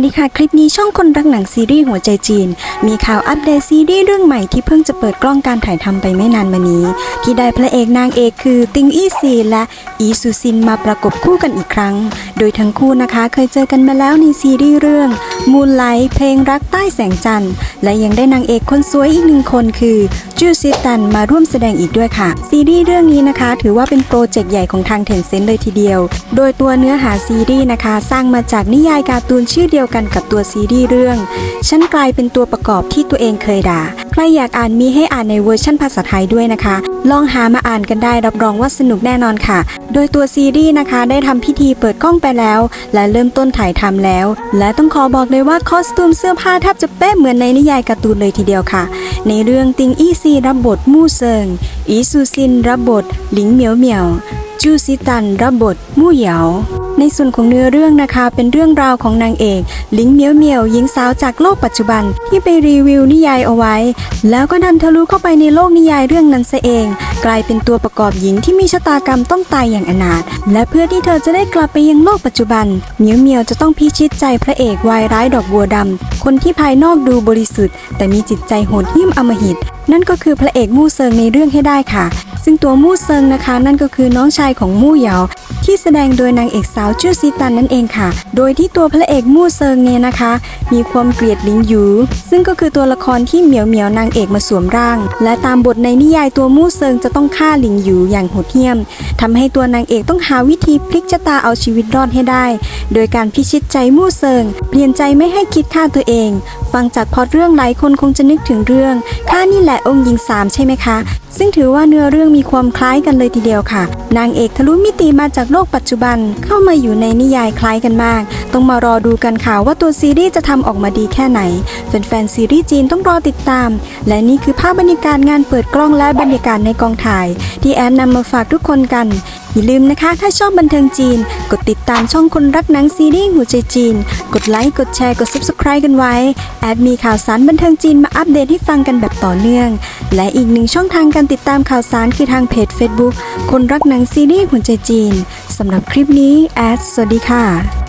วัสดีค่ะ คลิปนี้ช่องคนรักหนังซีรีส์หัวใจจีน มีข่าวอัปเดตซีรีส์เรื่องใหม่ที่เพิ่งจะเปิดกล้องการถ่ายทำไปไม่นานมานี้ ที่ได้พระเอกนางเอกคือติงอี้ซีและอีซูซินมาประกบคู่กันอีกครั้ง โดยทั้งคู่นะคะเคยเจอกันมาแล้วในซีรีส์เรื่องมูนไลท์เพลงรักใต้แสงจันทร์และยังได้นางเอกคนสวยอีกหนึ่งคนคือจูซิตันมาร่วมแสดงอีกด้วยค่ะ ซีรีส์เรื่องนี้นะคะ ถือว่าเป็นโปรเจกต์ใหญ่ของทางเทนเซ็นเลยทีเดียว โดยตัวเนื้อหาซีรีส์นะคะ สร้างมาจากนิยายการ์ตูนชื่อเดียวกันกับตัวซีรีส์เรื่อง ฉันกลายเป็นตัวประกอบที่ตัวเองเคยด่า ใครอยากอ่านมีให้อ่านในเวอร์ชั่นภาษาไทยด้วยนะคะ ลองหามาอ่านกันได้รับรองว่าสนุกแน่นอนค่ะ โดยตัวซีรีส์นะคะได้ทำพิธีเปิดกล้องไปแล้ว และเริ่มต้นถ่ายทำแล้ว และต้องขอบอกเลยว่าคอสตูมเสื้อผ้าแทบจะเป๊ะเหมือนในนิยายการ์ตูนเลยทีเดียวค่ะ ในเรื่องติงอี้ซีรับบทมู่เซิง อีซูซินรับบทหลิงเหมียวเหมียวจูซิตันรับบทมู่เหยา ในส่วนของเนื้อเรื่องนะคะ เป็นเรื่องราวของนางเอกลิงเหมียวเหมียวหญิงสาวจากโลกปัจจุบันที่ไปรีวิวนิยายเอาไว้ แล้วก็ดันทะลุเข้าไปในโลกนิยายเรื่องนั้นซะเอง กลายเป็นตัวประกอบหญิงที่มีชะตากรรมต้องตายอย่างอนาถและเพื่อที่เธอจะได้กลับไปยังโลกปัจจุบันเหมียวเหมียวจะต้องพิชิตใจพระเอกวายร้ายดอกบัวดำคนที่ภายนอกดูบริสุทธิ์ แต่มีจิตใจโหดเหี้ยมอำมหิต นั่นก็คือพระเอกมู่เซิงในเรื่องให้ได้ค่ะ ซึ่งตัวมู่เซิงนะคะ นั่นก็คือน้องชายของมู่เหยาที่แสดงโดยนางเอกสาวชื่อซีตันนั่นเองค่ะ โดยที่ตัวพระเอกมู่เซิงเนี่ยนะคะ มีความเกลียดลิงหยูซึ่งก็คือตัวละครที่เหมียวเหมียวนางเอกมาสวมร่าง และตามบทในนิยายตัวมู่เซิงจะต้องฆ่าลิงหยูอย่างโหดเหี้ยมทำให้ตัวนางเอกต้องหาวิธีพลิกชะตาเอาชีวิตรอดให้ได้ โดยการพิชิตใจมู่เซิง เปลี่ยนใจไม่ให้คิดฆ่าตัวเอง ฟังจากพอตเรื่องหลายคนคงจะนึกถึงเรื่องข้านี่แหละองค์หญิงสามใช่ไหมคะ ซึ่งถือว่าเนื้อเรื่องมีความคล้ายกันเลยทีเดียวค่ะ นางเอกทะลุมิติมาจากโลกปัจจุบันเข้ามาอยู่ในนิยายคล้ายกันมาก ต้องมารอดูกันค่ะว่าตัวซีรีส์จะทำออกมาดีแค่ไหนแฟนๆซีรีส์จีนต้องรอติดตาม และนี่คือภาพบรรยากาศงานเปิดกล้องและบรรยากาศในกองถ่าย ที่แอนนำมาฝากทุกคนกัน อย่าลืมนะคะ ถ้าชอบบันเทิงจีน กดติดตามช่องคนรักหนังซีรีส์หัวใจจีน กดไลค์ กดแชร์ กด Subscribe กันไว้ แอดมีข่าวสารบันเทิงจีนมาอัปเดตให้ฟังกันแบบต่อเนื่อง และอีกหนึ่งช่องทางการติดตามข่าวสารคือทางเพจ Facebook คนรักหนังซีรีส์หัวใจจีนสำหรับคลิปนี้แอดสวัสดีค่ะ